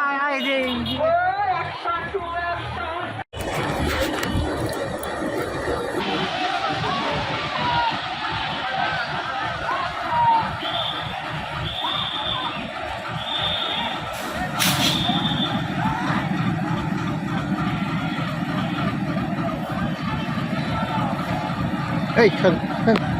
আয় আয় এই যে 可看看。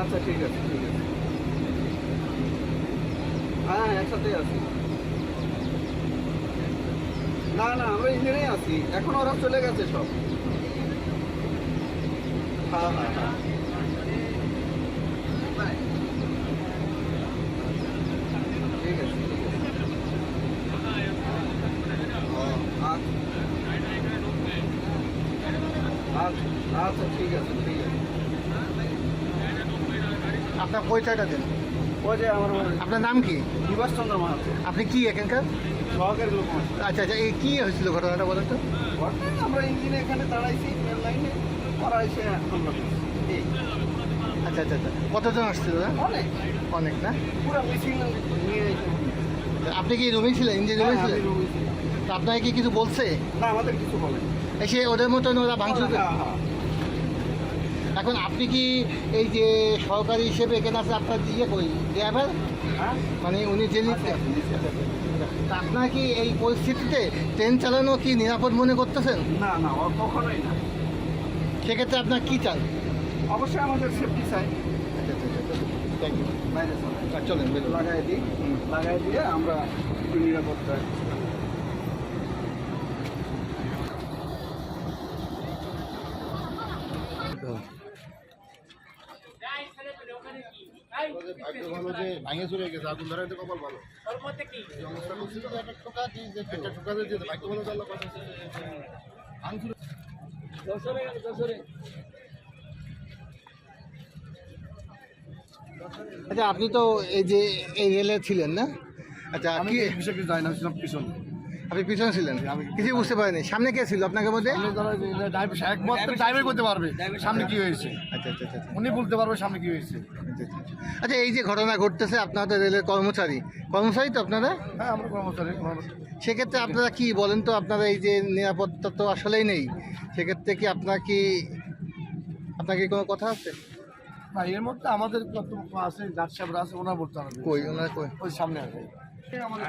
আচ্ছা ঠিক আছে ঠিক আছে। হ্যাঁ একসাথেই আছি। না না, আমরা ইঞ্জিনেই আছি। এখন ওরা চলে গেছে সব। হ্যাঁ হ্যাঁ হ্যাঁ। ঠিক আছে আচ্ছা। আচ্ছা ঠিক আছে। আপনার পরিচয়টা দিন? আমার আপনার নাম কি? বিভাস চন্দ্র মাহাতো। আপনি কি এখানকার? সহকারী লোক আচ্ছা আচ্ছা এই কি হয়েছিল ঘটনাটা বলেন তো? আমরা ইঞ্জিনে এখানে দাঁড়াইছি রেল লাইনে ওরা এসে হামলা আচ্ছা আচ্ছা আচ্ছা কতজন আসছিল না? অনেক। অনেক না? পুরো মিছিল নিয়ে আপনি কি রুমে ছিলেন? ইঞ্জিন রুমে হ্যাঁ, ছিলেন? রুমে তো আপনাকে কি কিছু বলছে? না আমাদের কিছু বলে এসে ওদের মতন ওরা ভাঙচুর। এখন আপনি কি এই যে সহকারী হিসেবে এখানে আছে আপনার ইয়ে কই ড্রাইভার? হ্যাঁ? মানে উনি যে তা আপনার কি এই পরিস্থিতিতে ট্রেন চালানো কি নিরাপদ মনে করতেছেন? না না কখনোই না। সেক্ষেত্রে আপনার কি চান? অবশ্যই আমাদের সেফটি চাই। থ্যাংক ইউ বাইরে চলে চলেন লাগাই দিই। লাগাই দিয়ে আমরা নিরাপত্তা ভালো যে ভাঙে চলে গেছে আগুন কপাল ভালো। এই অবস্থা করছিল একটা ঠোকা দিয়েছে একটা ঠোকা দিয়েছে ভাগ্য ভালো তো আল্লাহ বাঁচাচ্ছে। ভাঙছিল আচ্ছা আপনি তো এই যে এই রেলে ছিলেন না? আচ্ছা আমি কি? এই কিছু জানি না সব পিছনে। আপনি পিছনে ছিলেন। আমি- কিছুই বুঝতে পারেনি। সামনে কে ছিল আপনাকে মধ্যে ড্রাইভার একমাত্র ড্রাইভার করতে পারবে সামনে কি হয়েছে। আচ্ছা আচ্ছা আচ্ছা আচ্ছা। উনি বলতে পারবে সামনে কি হয়েছে। আচ্ছা, আচ্ছা। এই যে ঘটনা ঘটতেছে আপনাদের রেলের কর্মচারী। কর্মচারী তো আপনারা? হ্যাঁ আমরা কর্মচারী কর্মচারী। সেক্ষেত্রে আপনারা কি বলেন তো আপনারা এই যে নিরাপত্তা তো আসলেই নেই। সেক্ষেত্রে কি আপনার কি আপনার কি কোনো কথা আছে? না এর মধ্যে আমাদের কত আছে গার্ড সাহেবরা আছে ওনার বলতে হবে। কই ওনার কই? ওই সামনে আছে। আমাদের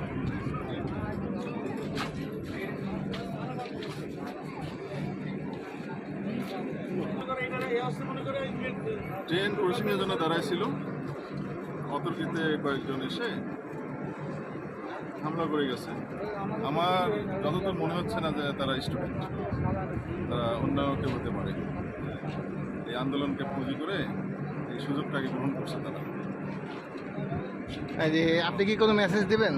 ট্রেন ক্রসিংয়ের জন্য দাঁড়াইছিল অতর্কিতে কয়েকজন এসে হামলা করে গেছে। আমার যতদূর মনে হচ্ছে না যে তারা স্টুডেন্ট তারা অন্য কেউ হতে পারে। এই আন্দোলনকে পুঁজি করে এই সুযোগটাকে গ্রহণ করছে তারা। আপনি কি কোনো মেসেজ দেবেন?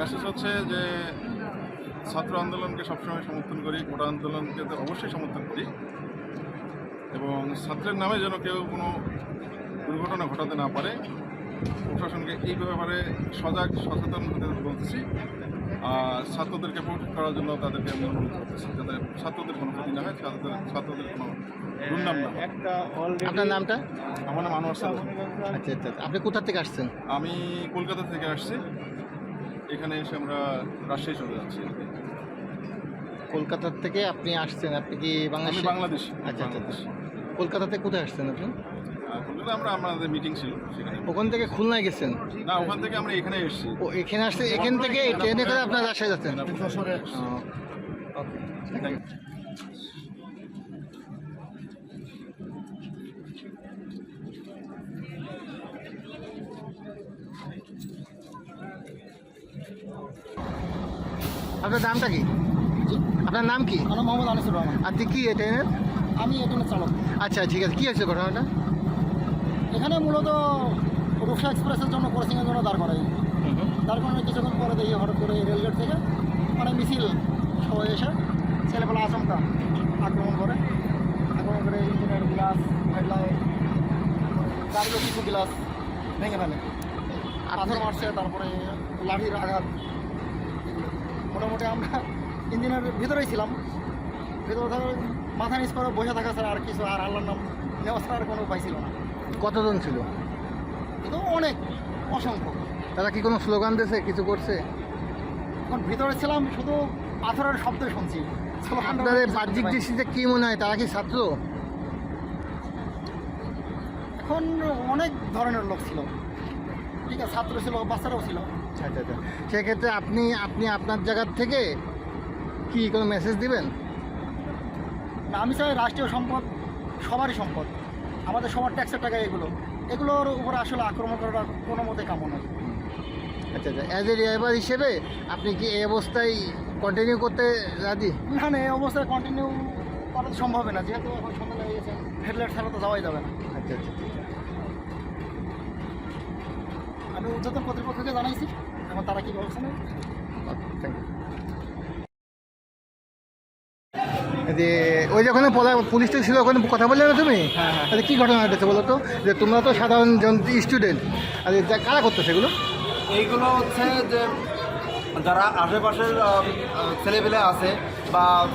মেসেজ হচ্ছে যে ছাত্র আন্দোলনকে সবসময় সমর্থন করি কোটা আন্দোলনকে তো অবশ্যই সমর্থন করি। এবং ছাত্রের নামে যেন কেউ কোনো দুর্ঘটনা ঘটাতে না পারে। প্রশাসনকে এই ব্যাপারে সজাগ সচেতন হতে বলতেছি। আর ছাত্রদেরকে প্রোটেক্ট করার জন্য তাদেরকে আমি অনুরোধ করতেছি যাতে ছাত্রদের কোনো ক্ষতি না হয় ছাত্রদের ছাত্রদের কোনো দুর্নাম না আপনার নামটা? আমার নাম আনোয়ার সালাম আচ্ছা আচ্ছা আচ্ছা। আপনি কোথা থেকে আসছেন? আমি কলকাতা থেকে আসছি। এখানে এসে আমরা রাজশাহী চলে যাচ্ছি। কলকাতার থেকে আপনি আসছেন। আপনি কি বাংলাদেশ? বাংলাদেশ। আচ্ছা আচ্ছা বাংলাদেশ কলকাতা থেকে কোথায় আসছেন আপনি? কলকাতা আমরা আমাদের মিটিং ছিল সেখানে। ওখান থেকে খুলনায় গেছেন? না ওখান থেকে আমরা এখানে এসেছি। ও এখানে এখান থেকে ট্রেনে করে আপনার রাজশাহী যাচ্ছেন. আপনার নামটা কি? আপনার নাম কি? আমার মোহাম্মদ আনিসুর রহমান। আপনি কি এই ট্রেনের আমি এখানে চালক। আচ্ছা ঠিক আছে। কী আছে ঘটনাটা? এখানে মূলত রূপসা এক্সপ্রেসের জন্য ক্রসিংয়ের জন্য দাঁড় করাই। দাঁড় করানোর কিছুক্ষণ পরে দেখি হঠাৎ করে রেলগেট থেকে মানে মিছিল সবাই এসে ছেলেবেলা আচমকা আক্রমণ করে। আক্রমণ করে ইঞ্জিনের গ্লাস হেডলাইট গাড়ির কিছু গ্লাস ভেঙে ফেলে। পাথর মারছে তারপরে লাঠির আঘাত। মোটামুটি আমরা ইঞ্জিনের ভিতরেই ছিলাম। ভিতরে থাকা মাথা নিচ করে বসে থাকা ছাড়া আর কিছু আর আল্লাহর নাম নেওয়া ছাড়া আর কোনো উপায় ছিল না। কতজন ছিল? কিন্তু অনেক অসংখ্য। তারা কি কোনো স্লোগান দিয়েছে কিছু করছে? এখন ভিতরে ছিলাম শুধু পাথরের শব্দ শুনছি। আপনাদের বাহ্যিক। দৃষ্টিতে কি মনে হয় তারা কি ছাত্র? এখন অনেক ধরনের লোক ছিল। ঠিক আছে ছাত্র ছিল বাচ্চারাও ছিল। আচ্ছা আচ্ছা। সেক্ষেত্রে আপনি আপনি আপনার জায়গার থেকে কি কোনো মেসেজ দিবেন? আমি চাই রাষ্ট্রীয় সম্পদ সবারই সম্পদ। আমাদের সবার ট্যাক্সের টাকা এগুলো। এগুলোর উপর আসলে আক্রমণ করাটা কোনো মতে কামনা নয়। আচ্ছা আচ্ছা অ্যাজ এ ড্রাইভার হিসেবে আপনি কি এই অবস্থায় কন্টিনিউ করতে রাজি? না না এই অবস্থায় কন্টিনিউ করা তো সম্ভব না। যেহেতু এখন সন্ধ্যা লেগে গেছে হেডলাইট ছাড়া তো যাওয়াই যাবে না। আচ্ছা আচ্ছা। আমি উদ্যোতন কর্তৃপক্ষকে জানাইছি। এখন তারা কী ব্যবস্থা নেয় থ্যাংক ইউ যে ওই যে ওখানে পুলিশ ছিল ওখানে কথা বললে না তুমি? আরে কী ঘটনা ঘটেছে বলো তো? যে তোমরা তো সাধারণ জন স্টুডেন্ট আর যা- কারা করতো সেগুলো? এইগুলো হচ্ছে যে যারা আশেপাশের ছেলেপেলে আছে বা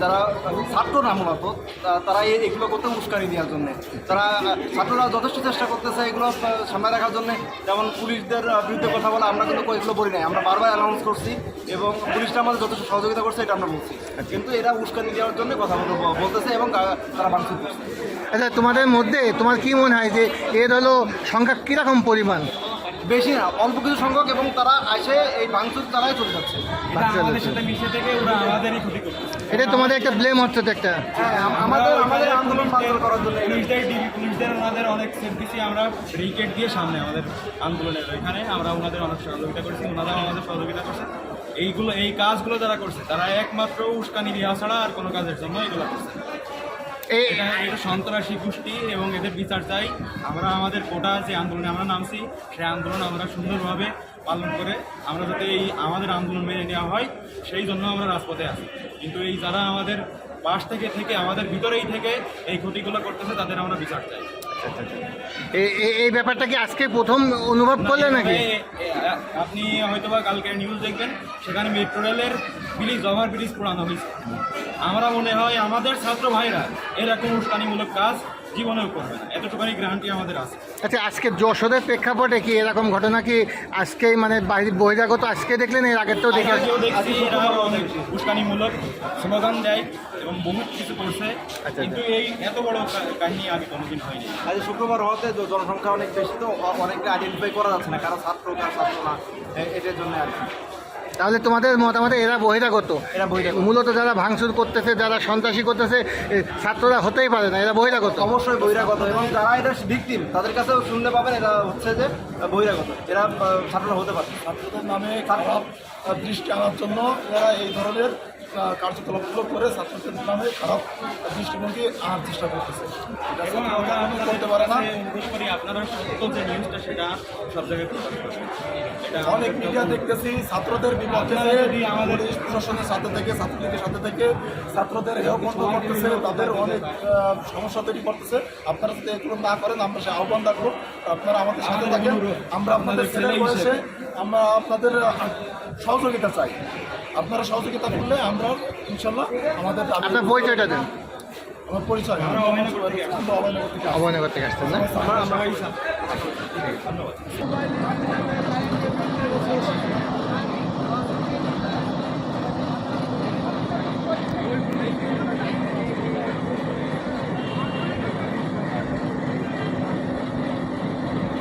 যারা ছাত্র না মূলত তারা এগুলো করতে উস্কানি দেওয়ার জন্য। তারা, ছাত্ররা যথেষ্ট চেষ্টা করতেছে এগুলো সামনে রাখার জন্য। যেমন পুলিশদের বিরুদ্ধে কথা বলে, আমরা কিন্তু এগুলো বলি নাই। আমরা বারবার অ্যানাউন্স করছি এবং পুলিশটা আমাদের যথেষ্ট সহযোগিতা করছে, এটা আমরা বলছি। কিন্তু এরা উস্কানি দেওয়ার জন্য কথা বল- বলতেছে এবং তারা ভাঙচুর করছে আচ্ছা তোমাদের মধ্যে তোমার কি মনে হয় যে এর হলো সংখ্যা কীরকম পরিমাণ? বেশি না অল্প কিছু সংখ্যক এবং তারা এসে এই ভাঙচুর তারাই চলে যাচ্ছে। আমাদের সাথে মিশে থেকে ওরা আমাদেরই ক্ষতি করতেছে এটা তোমাদের একটা ব্লেম হচ্ছে তো একটা। হ্যাঁ আমাদের আমাদের আন্দোলন বাতিল করার জন্য। পুলিশদের ডিবি পুলিশদের ওনাদের অনেক সেফ দিছি আমরা ব্রিকেট দিয়ে সামনে আমাদের আন্দোলনের ওইখানে আমরা ওনাদের অনেক সহযোগিতা করছি ওনারাও আমাদের সহযোগিতা করছে। এইগুলো এই কাজগুলো যারা করছে তারা একমাত্র উস্কানি দেওয়া ছাড়া আর কোনো কাজের জন্য এগুলো করছে এটা সন্ত্রাসী গোষ্ঠী এবং এদের বিচার চাই। আমরা আমাদের কোটা যে আন্দোলনে আমরা নামছি। সেই আন্দোলন আমরা সুন্দরভাবে পালন করে আমরা যাতে এই আমাদের আন্দোলন মেনে নেওয়া হয় সেই জন্য আমরা রাজপথে আছি। কিন্তু এই যারা আমাদের পাশ থেকে থেকে আমাদের ভিতরেই থেকে এই ক্ষতিগুলো করতেছে তাদের আমরা বিচার চাই। এই- ব্যাপারটা কি আজকে প্রথম অনুভব করলে নাকি? আপনি হয়তোবা কালকে নিউজ দেখবেন সেখানে মেট্রো রেলের ব্রিজ ওভার ব্রিজ পোড়ানো হয়েছে আমরা মনে হয় আমাদের ছাত্র ভাইরা এরকম উস্কানিমূলক কাজ জীবনেও করবে না। এতটুকুনি গ্যারান্টি আমাদের আছে। আচ্ছা আজকে যশোরের প্রেক্ষাপটে কি এরকম ঘটনা কি আজকেই মানে বাইরে বহিরাগত আজকে দেখলেন এর আগের তো দেখে দেখছি এরা অনেক উস্কানিমূলক স্লোগান দেয় এবং বহুত কিছু করছে। আচ্ছা। কিন্তু এই এত বড় কাহিনী আমি কোনোদিন হয়নি। আজ শুক্রবার হওয়াতে জনসংখ্যা অনেক বেশি তো অনেকটা আইডেন্টিফাই করা যাচ্ছে না কারা ছাত্র কারা ছাত্র না এটার জন্য আর কি। তাহলে তোমাদের মতামতে এরা বহিরাগত এরা বহিরাগত। মূলত যারা ভাঙচুর করতেছে যারা সন্ত্রাসী করতেছে ছাত্ররা হতেই পারে না এরা বহিরা করতো। অবশ্যই বহিরাগত এবং যারা এটা ভিকটিম তাদের কাছেও শুনতে পাবেন এরা হচ্ছে যে বহিরাগত এরা ছাত্ররা হতে পারে। ছাত্রদের নামে খারাপ দৃষ্টি আনার জন্য এরা এই ধরনের কার্যকলাপগুলো করে ছাত্রদের নামে খারাপ দৃষ্টিভঙ্গি আনার চেষ্টা করতেছে। এবং আমরা করতে পারে না। অনুরোধ করি আপনারা সত্য যে নিউজটা সেটা সব জায়গায় প্রকাশ করবেন অনেক মিডিয়া দেখতেছি ছাত্রদের বিপক্ষে আমাদের- প্রশাসনের সাথে থেকে ছাত্রলীগের সাথে থেকে ছাত্রদের হেয় বন্ধ করতেছে তাদের অনেক সমস্যা তৈরি করতেছে আপনারা যদি এগুলো না করেন আমরা সে আহ্বান রাখব আপনারা আমাদের সাথে থাকেন। আমরা আপনাদের ছেলে বয়সে আমরা আপনাদের সহযোগিতা চাই। আপনারা সহযোগিতা করলে আমরা ইনশাল্লাহ আমাদের আপনার পরিচয়টা দেন। আমার পরিচয়। অভয়নগর থেকে আসতেন না? ধন্যবাদ।